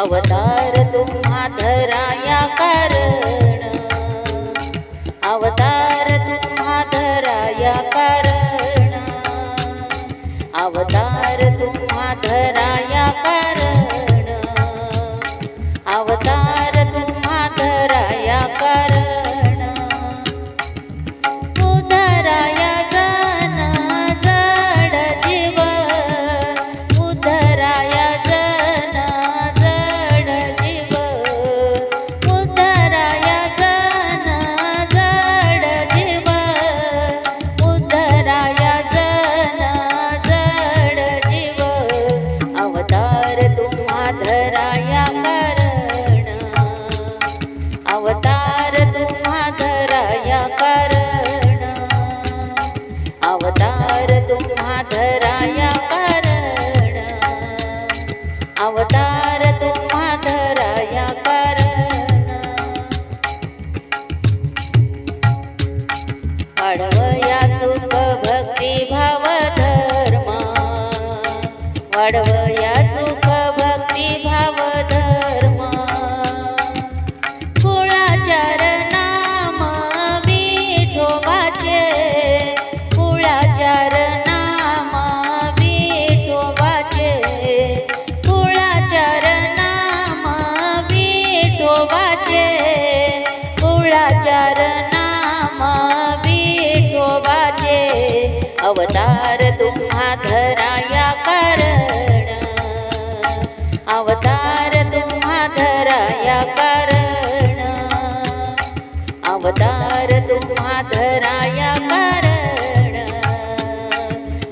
अवतार तुम्हा धराया कारण. अवतार अवतार माधराया धराया कारण. अवतार तुम्हा धराया कारण. अवतार तुम्हा धराया कारण. वाढवया सुख भक्ती भाव धर्मा वाढवया कुळाचार नाम विठोबाचे अवतार तुम्हा धराया कारण. अवतार तुम्हा धराया कारण. अवतार तुम्हा धराया कारण.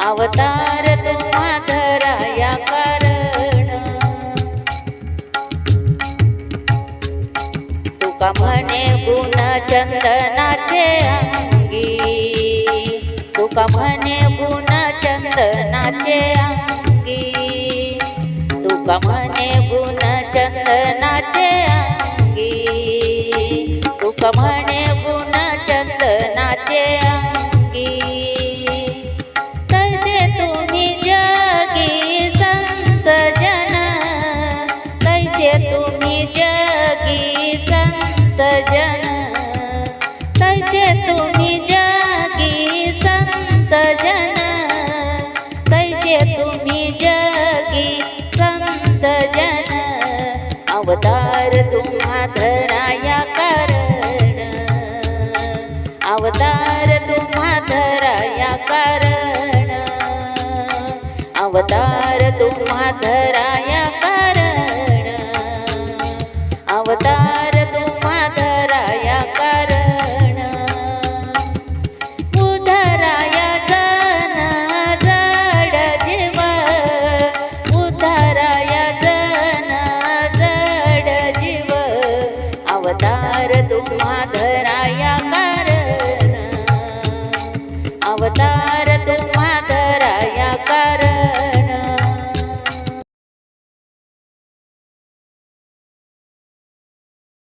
अवतार चंदनाचे अंगी. तुका म्हणे गुण चंदनाचे अंगी. तुका म्हणे गुण चंदनाचे अंगी. तुका म्हणे गुण चंदनाचे अंगी. तैसे तुम्ही जगी संत जन. तैसे तुम्ही जगी संत जन. अवतार तुम्हा धराया कारण अवतार तुम्हा धराया कारण अवतार तुम्हा धराया कारण अवतार अवतार तुम्हा धराया कारण. अवतार तुम्हा